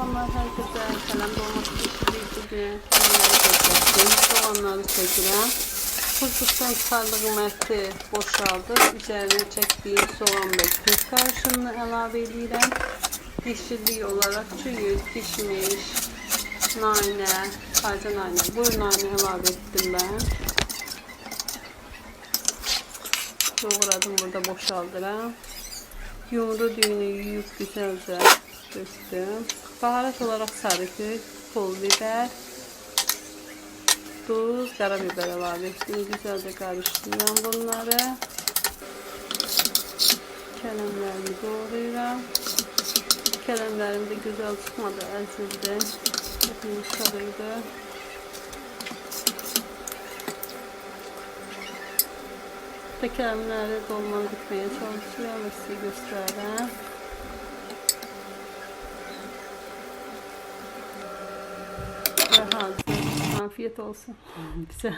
Selamlar herkese. Selam dolması pişirdiği kalemleri koyacaktım. Soğanları çekirəm. Fıstıktan çıkardığım eti boşaldı. Üzerine çektiğim soğan ve tuz karışımını əlavə edirəm. Pişirdiği olarak çüyü, pişmiş, nane, taze nane, bu nane əlavə ettim ben. Doğradım burada boşaldıram. Yumru düğünü yuyup güzelce döktüm. Baharat olarak sarı kök, pul biber, tuz, karabiber ilave ettim. Güzelce karıştırıyorum bunları. Kelemlerimi doğrayıram. Kelemlerim de güzel çıkmadı, ezildi. Hepimiz sarıydı. Tekerlemleri dolmalı gitmeye çalışıyor ve size göstereyim. Hazır. Afiyet olsun. Güzel.